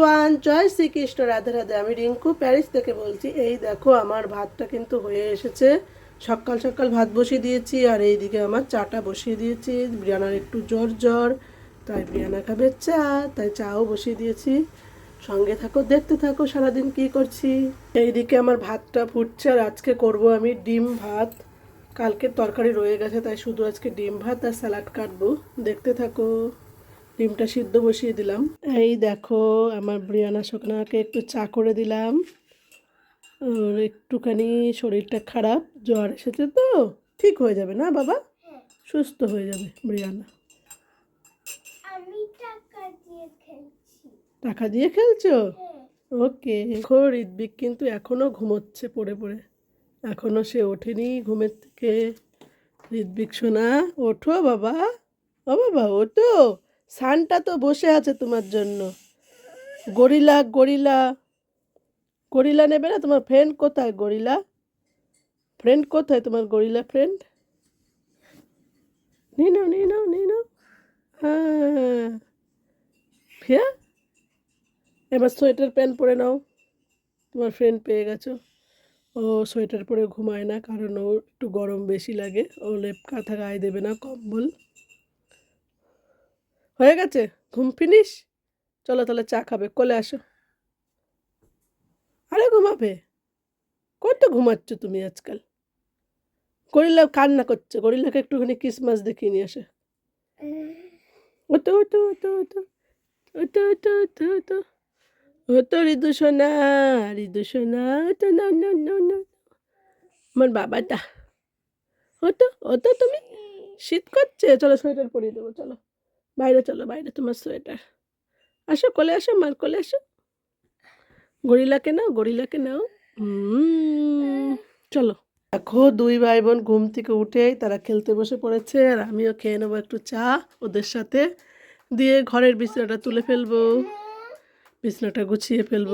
One জয় শ্রীকৃষ্ণ, রাধে রাধে। আমি Rinku Paris থেকে বলছি, এই দেখো আমার ভাতটা কিন্তু হয়ে এসেছে। সকাল সকাল ভাত বসিয়ে দিয়েছি, আর এইদিকে আমার চাটা বসিয়ে দিয়েছি। বিরিয়ানার একটু জ্বর জ্বর তাই বিরিয়ানা খাবে চা, তাই চাও বসিয়ে দিয়েছি। সঙ্গে থাকো, দেখতে থাকো সারাদিন কি করছি। এইদিকে আমার ভাতটা ফুটছে, আর আজকে করব আমি ডিম ভাত। কালকের তরকারি রয়ে গেছে, তাই শুধু আজকে ডিম ভাত আর স্যালাড কাটবো। দেখতে থাকো। ডিমটা সিদ্ধ বসিয়ে দিলাম। এই দেখো আমার ব্রিয়ানা শোকনাকে একটু চা করে দিলাম। ওর একটুখানি শরীরটা খারাপ জ্বর এসেছে তো ঠিক হয়ে যাবে না বাবা? সুস্থ হয়ে যাবে ব্রিয়ানা। আমি টাকা দিয়ে খেলছি। খেলছো? হ্যাঁ। ওকে দেখো ঋদ্বিক কিন্তু এখনও ঘুমোচ্ছে পড়ে পড়ে। এখনও সে ওঠেনি ঘুমের থেকে। ঋদ্বিক সোনা ওঠো বাবা। ও বাবা ওঠো। সানটা তো বসে আছে তোমার জন্য। Gorilla gorilla. গরিলা নেবে না? তোমার ফ্রেন্ড কোথায় গরিলা? ফ্রেন্ড কোথায় তোমার গরিলা ফ্রেন্ড নিয়ে নাও নিয়ে হ্যাঁ। ফিয়া? এবার সোয়েটার প্যান্ট পরে নাও। তোমার ফ্রেন্ড পেয়ে গেছো। ও সোয়েটার পরে ঘুমায় না, কারণ ওর একটু গরম বেশি লাগে। ও লেপ, কাঁথা গায়ে দেবে না, কম্বল। হয়ে গেছে? ঘুম ফিনিস চলো তাহলে চা খাবে, কোলে আসো। আরে ঘুমাবে? কত ঘুমাচ্ছ তুমি আজকাল? গরিল্লা কান্না করছে গরিল্লাকে একটুখানি ক্রিসমাস দেখিয়ে নিয়ে আসে। ওতো ওতো ওতো ওতো ওতো ওতো ঋতু সোনা ঋতু সোনা না আমার বাবাটা। তুমি? শীত করছে? চলো সোয়েটার পরিয়ে দেবো, চলো। বাইরে চলো বাইরে তোমার সোয়েটার। আসো কোলে আসো মার কোলে আসো। গরিলাকে নাও গরিলাকে নাও। চলো। দেখো দুই ভাই বোন ঘুম থেকে উঠেই তারা খেলতে বসে পড়েছে আর আমিও খেয়ে নেব একটু চা ওদের সাথে। দিয়ে ঘরের বিছানাটা তুলে ফেলব বিছানাটা গুছিয়ে ফেলব।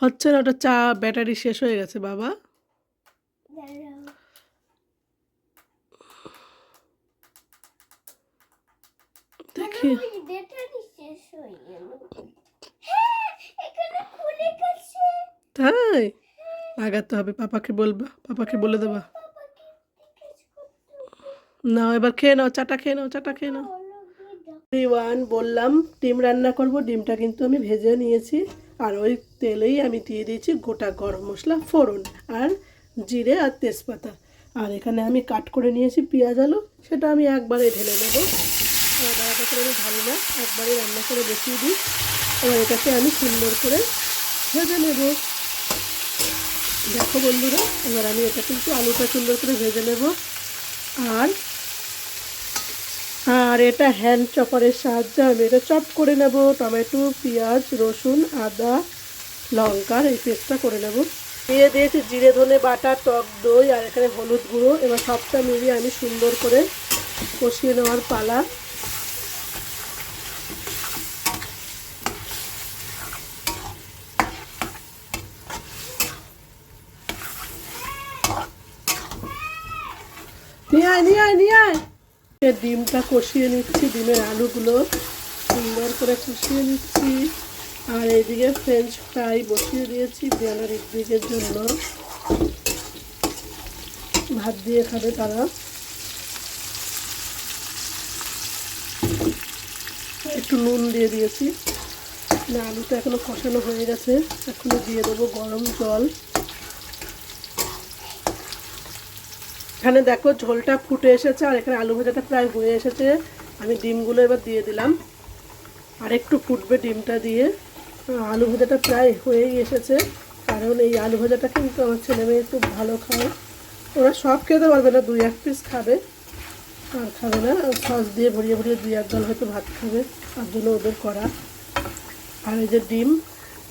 হচ্ছে না ওটা চা ব্যাটারি শেষ হয়ে গেছে বাবা। গেছে তাই? লাগাতে হবে, পাপাকে বলবা, পাপাকে বলে দেবা। নাও, এবার খেয়ে নাও, চাটা খেয়ে নাও, চাটা খেয়ে নাও। ওয়ান বললাম, ডিম রান্না করব, ডিমটা কিন্তু আমি ভেজে নিয়েছি। আর ওই তেলেই আমি দিয়ে দিয়েছি গোটা গরম মশলা, ফোড়ন আর জিরে আর তেজপাতা। আর এখানে আমি কাট করে নিয়েছি পেঁয়াজ আলু, সেটা আমি একবারে ঢেলে নেব। আলাদা করে আমি ঢালি না, একবারে রান্না করে বসিয়ে দিই। এবার এটাকে আমি সুন্দর করে ভেজে নেব। দেখো বন্ধুরা, এবার আমি এটা কিন্তু আলুটা সুন্দর করে ভেজে নেব। আর আর এটা হ্যান্ড চপারের সাহায্যে আমি এটা চপ করে নেব। টমেটো, পেঁয়াজ, রসুন, আদা লঙ্কার এই পেস্টটা করে নেব। দিয়ে দিয়েছি জিরে, ধনে বাটা, টক দই, আর এখানে হলুদ গুঁড়ো। এবার সবটা মিলিয়ে আমি সুন্দর করে কষিয়ে নেওয়ার পালা ডিমটা কষিয়ে নিচ্ছি, ডিমের আলুগুলো সুন্দর করে কষিয়ে নিচ্ছি। আর এইদিকে ফ্রেঞ্চ ফ্রাই বসিয়ে দিয়েছি বিয়ানার একদিকের জন্য। ভাত দিয়ে খাবে তারা। একটু নুন দিয়ে দিয়েছি। না, আলুটা এখনও কষানো হয়ে গেছে। এখনও দিয়ে দেবো গরম জল। এখানে দেখো ঝোলটা ফুটে এসেছে আর এখানে আলু ভাজাটা প্রায় হয়ে এসেছে। আমি ডিমগুলো এবার দিয়ে দিলাম। আর একটু ফুটবে ডিমটা দিয়ে। আলু ভাজাটা প্রায় হয়েই এসেছে। কারণ এই আলু ভাজাটা কিন্তু আমার ছেলে মেয়ে খুব ভালো খায়। ওরা সব খেতে পারবে না, দুই এক পিস খাবে। আর খাবে না সস দিয়ে ভরিয়ে ভরিয়ে দুই এক দল হয়তো ভাত খাবে। তার জন্য ওদের করা। আর এই যে ডিম,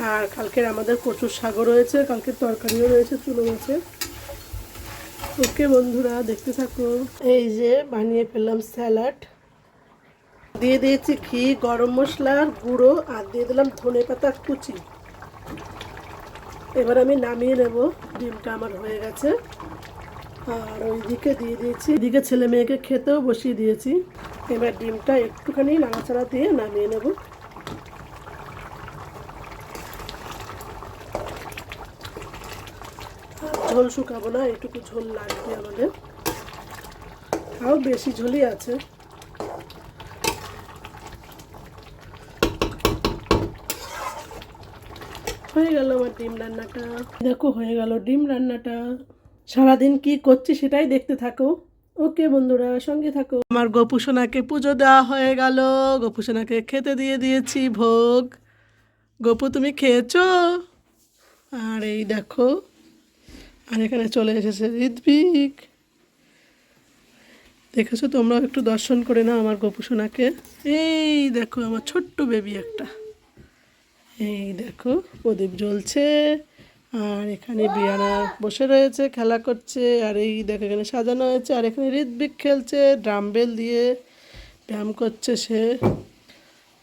আর কালকের আমাদের কচুর শাকও রয়েছে, কালকের তরকারিও রয়েছে চুলো মাছের। ওকে বন্ধুরা, দেখতে থাকো। এই যে বানিয়ে ফেললাম স্যালাড। দিয়ে দিয়েছি ঘি, গরম মশলার গুঁড়ো, আর দিয়ে দিলাম ধনে পাতা কুচি। এবার আমি নামিয়ে নেব। ডিমটা আমার হয়ে গেছে। আর ওইদিকে দিয়ে দিয়েছি, এদিকে ছেলে মেয়েকে খেতেও বসিয়ে দিয়েছি। এবার ডিমটা একটুখানি নাড়াচাড়া দিয়ে নামিয়ে নেব। ঝোল শুকাবো না এটুকু ঝোল লাগবে আমাদের। তাও বেশি ঝোলই আছে। হয়ে গেল আমার ডিম রান্নাটা। দেখো, হয়ে গেল ডিম রান্নাটা। সারাদিন কি করছি সেটাই দেখতে থাকো। ওকে বন্ধুরা, সঙ্গে থাকো। আমার গোপুসোনাকে পুজো দেওয়া হয়ে গেল। গোপুসোনাকে খেতে দিয়ে দিয়েছি ভোগ। গোপু, তুমি খেয়েছো? আর এই দেখো আর এখানে চলে এসেছে ঋত্বিক। দেখেছ তোমরা একটু দর্শন করে নাও আমার গোপুসোনাকে এই দেখো আমার ছোট্ট বেবি একটা। এই দেখো প্রদীপ জ্বলছে, আর এখানে বিয়ানা বসে রয়েছে, খেলা করছে, আর এই দেখো এখানে সাজানো হয়েছে, আর এখানে ঋত্বিক খেলছে ড্রামবেল দিয়ে ব্যায়াম করছে সে।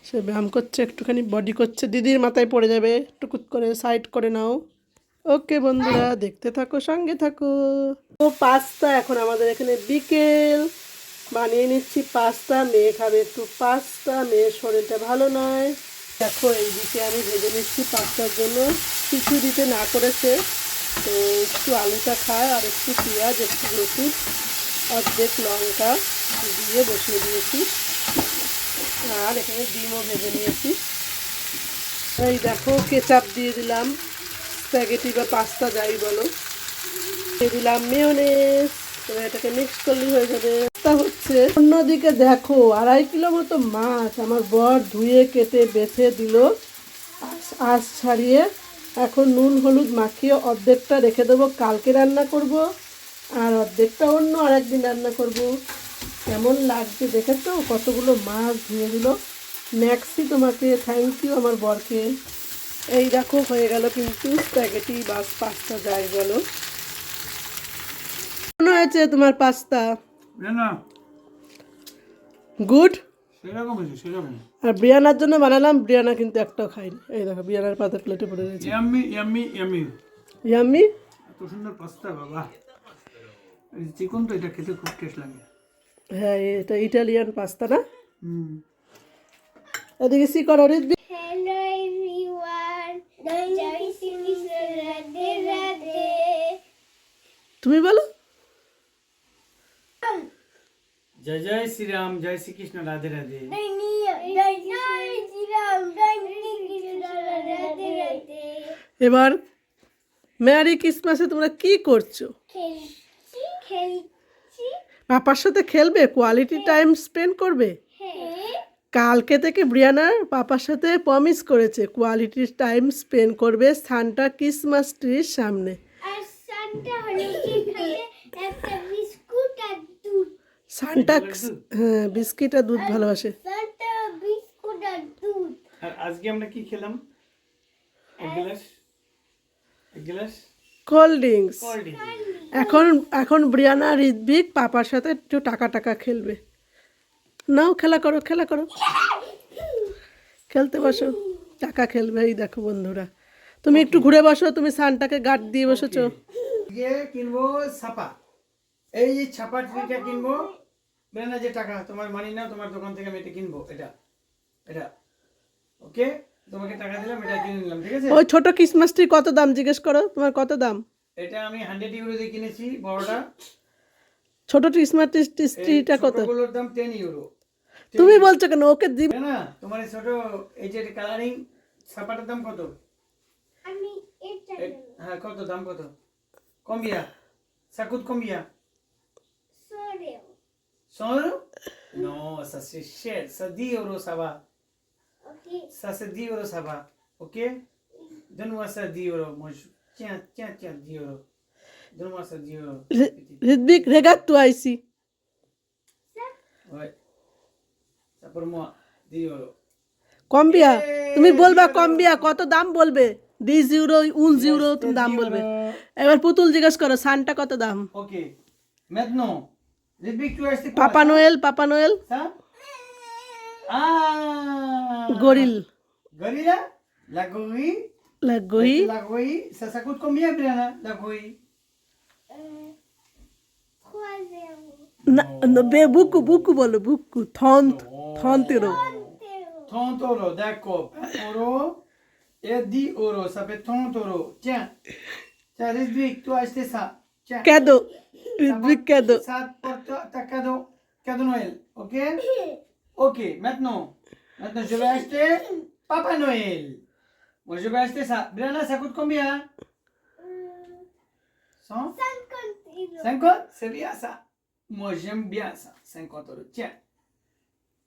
সে ব্যায়াম করছে, একটুখানি বডি করছে, দিদির মাথায় পড়ে যাবে, টুকুত করে সাইড করে নাও। ওকে বন্ধুরা, দেখতে থাকো, সঙ্গে থাকো। ও পাস্তা এখন আমাদের এখানে বিকেল। বানিয়ে নিচ্ছি পাস্তা, মেয়ে খাবে একটু পাস্তা, মেয়ের শরীরটা ভালো নয়। দেখো, এইদিকে আমি ভেজে নিচ্ছি পাস্তার জন্য। কিছু দিতে না করেছে, তো একটু আলুটা খায় আর একটু পেঁয়াজ, একটু রসুন, অর্ধেক লঙ্কা দিয়ে বসিয়ে দিয়েছি। আর এখানে ডিমও ভেজে নিয়েছি। এই দেখো, কেচাপ দিয়ে দিলাম। স্প্যাগেটি বা পাস্তা যাই বলো। দিলাম মেয়নেস। এটাকে মিক্স করলেই হয়ে যাবে। তা হচ্ছে অন্যদিকে দেখো, আড়াই কিলো মতো মাছ আমার বর ধুয়ে কেটে বেছে দিল। আঁশ- আঁশ ছাড়িয়ে এখন নুন, হলুদ মাখিয়ে অর্ধেকটা রেখে দেবো। কালকে রান্না করব আর অর্ধেকটা অন্য আরেকদিন রান্না করব। কেমন লাগছে দেখেছ? কতগুলো মাছ ধুয়ে দিল। ম্যাক্সি তোমাকে থ্যাংক ইউ আমার বরকে। এই দেখো হয়ে গেল কিন্তু স্প্যাগেটি বা পাস্তা যাই বলো। কেমন হয়েছে তোমার পাস্তা গুড আর বিয়ানার জন্য বানালাম বিয়ানা কিন্তু একটাও খাইনি। এই দেখো বিয়ানার পাতা প্লেটে পড়ে রয়েছে। ইয়াম্মি ইয়াম্মি ইয়াম্মি ইয়াম্মি এত সুন্দর পাস্তা বাবা। এই চিকন তো এটা খেতে খুব টেস্ট লাগে। হ্যাঁ এটা ইটালিয়ান পাস্তা না? হুম। এদিকে সি করো তুমি বলো। জয় জয় শ্রীরাম জয় শ্রীকৃষ্ণ রাধে রাধে। এবার ম্যারি ক্রিসমাসে তোমরা কি করছ? খেলছি খেলছি। পাপার সাথে খেলবে? কোয়ালিটি টাইম স্পেন্ড করবে? হ্যাঁ। কালকে থেকে ব্রিয়ানার পাপার সাথে প্রমিস করেছে কোয়ালিটি টাইম স্পেন্ড করবে সান্টা ক্রিসমাস ট্রির সামনে। সান্টা হলো কি খাবে একটা বিস্কুট আর দুধ। সান্টা হ্যাঁ বিস্কিট আর দুধ। ভালোবাসে। সান্টা বিস্কুট আর দুধ। আজকে আমরা কি খেলাম? এক গ্লাস। এক গ্লাস। কোল্ড ড্রিঙ্কস এখন এখন ব্রিয়ানা ঋদ্বিক পাপার সাথে একটু টাকা টাকা খেলবে। নাও খেলা করো খেলা করো। খেলতে বসো। টাকা খেলবে এই দেখো বন্ধুরা। তুমি একটু ঘুরে বসো তুমি সানটাকে গার্ড দিয়ে বসেছো। গিয়ে কিনবো ছাপা। এই যে ছাপা ট্রিটা কিনবো বেনা যে টাকা তোমার মানি না তোমার দোকান থেকে আমি এটা কিনবো এটা এটা। ওকে তোমাকে টাকা দিলাম এটা কিনে নিলাম ঠিক আছে? ওই ছোট ক্রিসমাস ট্রি কত দাম জিজ্ঞেস করো তোমার কত দাম? এটা আমি হান্ড্রেড ইউরো দিয়ে কিনেছি বড়টা। ছোট ক্রিসমাস ট্রিটা কত ছোটগুলোর দাম টেন ইউরো তুমি বলছো কেন ওকে দিবে না না তোমার ছোট এই যে কালারিং ছাপাটার দাম কত আমি এটা হ্যাঁ কত দাম কত কম্বিয়া সাকুত কম্বিয়া সরে Solo? No, ça c'est cher. Ça 10 euros, ça va. Okay Ça c'est 10 euros, ça va. Ok Donne-moi ça 10 euros. Moi, je... Tiens, tiens, tiens, 10 euros. Donne-moi ça 10 euros. Ridhwik রেগাত টু আইসি Ouais. Ça pour moi, 10 euros. কম্বিয়া তুমি বলবা কম্বিয়া কত দাম বলবে বিশ euro উন ইউরো তুমি দাম বলবে এবার পুতুল জিজ্ঞেস করো সানটা কত দাম acheté quoi পাপা নোয়েল পাপা নোয়েল Ah গরিল লাগই ça, ça coûte combien, Brianna না বে বুকু বুকু বলো বুকু থন থন তেরো 30 euros, 10 oro, ça fait 30 euros. Tiens. Tiens, Ça tu toi acheté ça. Tiens. Cadeau. Rizvik cadeau. Ça pour toi, ta cadeau. Cadeau Noël. Ok? Ok, maintenant. Maintenant, je vais acheter Papa Noël. Moi, je vais acheter ça. Brianna, ça coûte combien? 100 50 euros. 50 C'est bien ça. Moi, j'aime bien ça. 50 euros. Tiens.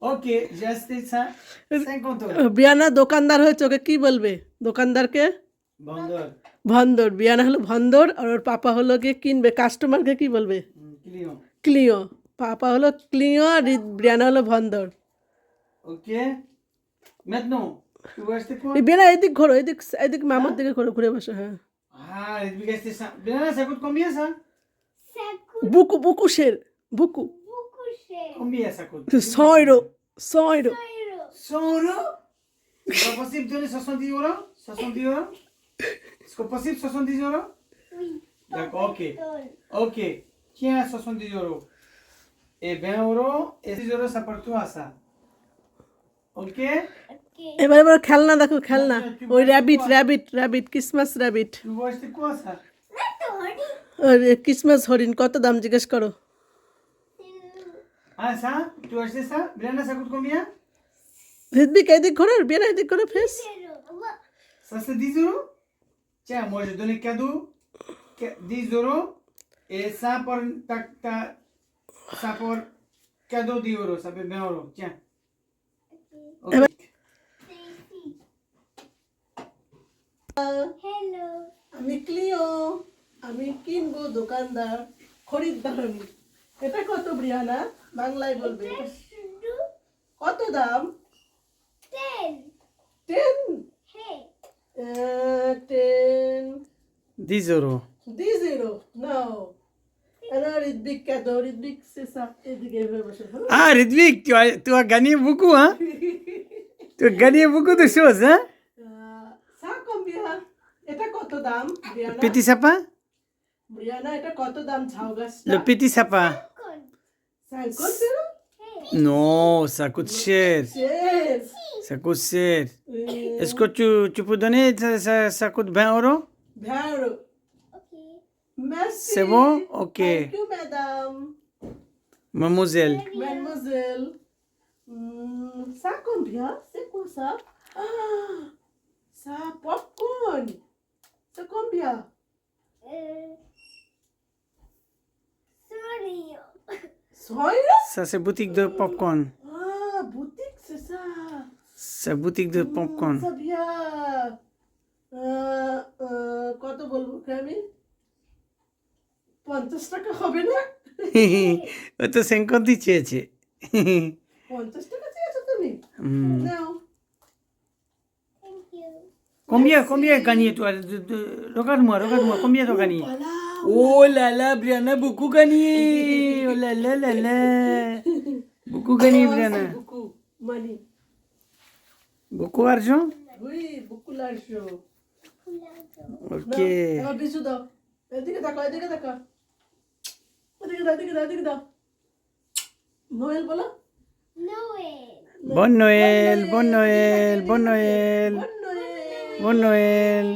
Ok, j'ai acheté ça. 50 euros. বিয়ানা দোকানদার হয়েছে ওকে কি বলবে? দোকানদারকে. ভন্দর বিয়ানা হলো ভন্দর আর ওর পাপা হলো গিয়ে কিনবে। কাস্টমারকে কি বলবে? ক্লিও পাপা হলো ক্লিও আর বিয়ানা হলো ভন্দর এই বিয়ানা এদিক ঘোরো এদিক এদিক মামার দিকে ঘোরো ঘুরে বসো হ্যাঁ। Ah, বুকু বুকু শের বুকু। 100 euros C'est pas possible de donner 70 euros 70 euros Est-ce que possible 70 euros Oui. D'accord, ok. Donne. Ok. Tiens, 70 euros. Et 20 euros. Et 6 euros, ça pour toi, ça. Ok. এবার এবার খেলনা দেখো খেলনা ওই rabbit rabbit rabbit Christmas rabbit Christmas হরিণ কত দাম জিজ্ঞেস করো Ah, ça Tu veux acheter ça Brianna, ça coûte combien Riddhik এদিক ঘোরো আর বিয়ানা এদিক ঘোরো face Ça, c'est 10 euros Tiens, moi, je donne cadeau. 10 euros. Et ça pour, ta, ta, ça pour cadeau 10 euros. Ça fait 20 euros. Tiens. Ok. Hello. আমি Cleo আমি কিনবো দোকানদার খরিদ্দার এটা কত ব্রিয়ানা বাংলায় বলবে. কত দাম. Ten Hey. Ten 10 euros. দি জিরো নাও হ্যাঁ? Ah, beaucoup, hein Tu as gagné beaucoup de choses, hein আহ, সা কম্বিয়া এটা কত দাম sapin ব্রিয়ানা এটা কত দাম ঝাউ গাছটা Le petit Sen. Non, ça coûte cher. Ça coûte cher. Est-ce que tu, tu peux donner ça, ça, ça coûte 20 euros? 20 euros. Okay. Merci. C'est bon? Ok. Thank madame. Mademoiselle. Mademoiselle. Hmm, ça combien? C'est quoi ça? Ah Ça, popcorn. C'est combien? Sorry. Ça, c'est boutique de popcorn. Ah, boutique, c'est ça. C'est boutique de popcorn. Ça bien. আহ, আহ, কত বলব আমি পঞ্চাশ টাকা হবে না ও তো সেঙ্কন্তি চেয়েছে পঞ্চাশ টাকা চেয়েছো তুমি Hmm. নাও combien gagné toi De- de- Regarde-moi, regarde-moi, combien t'as gagné Voilà. Oh là là, Brianna, beaucoup gagné Oh là là là là Beaucoup gagné, Oh, Brianna. beaucoup. Money. Beaucoup d'argent Oui, beaucoup l'argent. Ok. এবার বিছু দাও এদিকে দেখো এদিকে দেখো এদিকে দাও এদিকে দাও এদিকে দাও নোয়েল বলো Noël, bon Noël, bon Noël, Bon Noël. bon Noël.